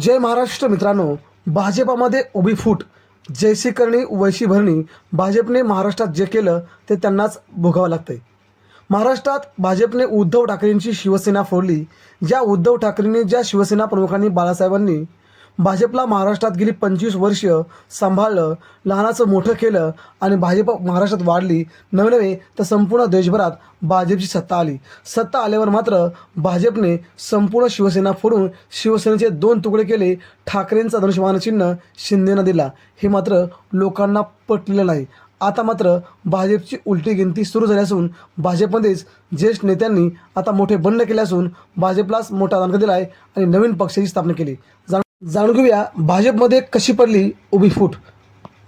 जय महाराष्ट्र मित्रांनो. भाजपामध्ये उभी फूट. जैसी करणी वैशी भरणी भाजपने महाराष्ट्रात जे केलं ते त्यांनाच भोगावं लागतंय. महाराष्ट्रात भाजपने उद्धव ठाकरेंची शिवसेना फोडली. ज्या उद्धव ठाकरेंनी ज्या शिवसेना प्रमुखांनी बाळासाहेबांनी भाजपला महाराष्ट्रात गेली पंचवीस वर्ष सांभाळलं लहानाचं मोठं केलं आणि भाजप महाराष्ट्रात वाढली. नवे नवे तर संपूर्ण देशभरात भाजपची सत्ता आली. सत्ता आल्यावर मात्र भाजपने संपूर्ण शिवसेना फोडून शिवसेनेचे दोन तुकडे केले. ठाकरेंचं धनुष्यमान चिन्ह शिंदेनं दिला. हे मात्र लोकांना पटलेलं नाही. आता मात्र भाजपची उलटी गिनती सुरू झाली असून भाजपमध्येच ज्येष्ठ नेत्यांनी आता मोठे बंड केले असून भाजपलाच मोठा दानका दिला आहे आणि नवीन पक्षाची स्थापना केली. जाणून जाणून घेऊया भाजपमध्ये कशी पडली उभी फूट.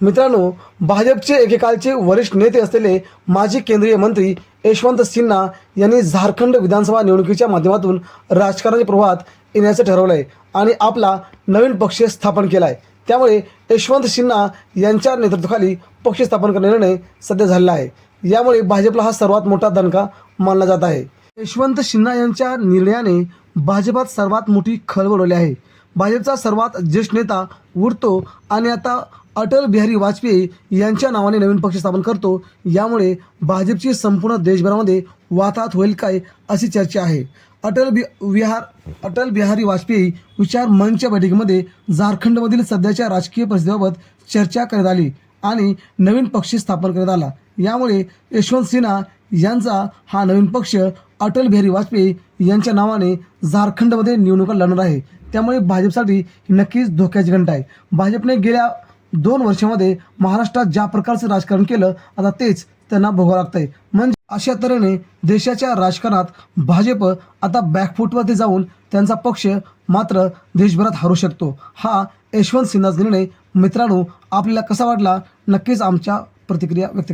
मित्रांनो भाजपचे एकेकाळचे वरिष्ठ नेते असलेले माजी केंद्रीय मंत्री यशवंत सिन्हा यांनी झारखंड विधानसभा निवडणुकीच्या माध्यमातून राजकारणाच्या प्रवाहात येण्याचं ठरवलं आहे आणि आपला नवीन पक्ष स्थापन केला आहे त्यामुळे यशवंत सिन्हा यांच्या नेतृत्वाखाली पक्ष स्थापन करण्याचा निर्णय सध्या झालेला आहे. यामुळे भाजपला हा सर्वात मोठा दणका मानला जात आहे. यशवंत सिन्हा यांच्या निर्णयाने भाजपात सर्वात मोठी खळबळ उडवली आहे. भाजपचा सर्वात ज्येष्ठ नेता उरतो आणि आता अटल बिहारी वाजपेयी यांच्या नावाने नवीन पक्ष स्थापन करतो यामुळे भाजपची संपूर्ण देशभरामध्ये वाताहत होईल काय अशी चर्चा आहे. अटल बि विहार अटल बिहारी वाजपेयी विचार मंचच्या बैठकीमध्ये झारखंडमधील सध्याच्या राजकीय परिस्थितीबाबत चर्चा करण्यात आली आणि नवीन पक्ष स्थापन करण्यात आला. यामुळे यशवंत सिन्हा यांचा हा नवीन पक्ष अटल बिहारी वाजपेयी यांच्या नावाने झारखंडमध्ये निवडणुका लढणार आहे. त्यामुळे भाजपसाठी ही नक्कीच धोक्याची घंटा आहे. भाजपने गेल्या दोन वर्षामध्ये महाराष्ट्रात ज्या प्रकारचं राजकारण केलं आता तेच त्यांना भोगावं लागतंय. म्हणजे अशा तऱ्हेने देशाच्या राजकारणात भाजप आता बॅकफूटवरती जाऊन त्यांचा पक्ष मात्र देशभरात हरू शकतो. हा यशवंत सिन्हाचा निर्णय. मित्रांनो आपल्याला कसा वाटला? नक्कीच आमच्या प्रतिक्रिया व्यक्त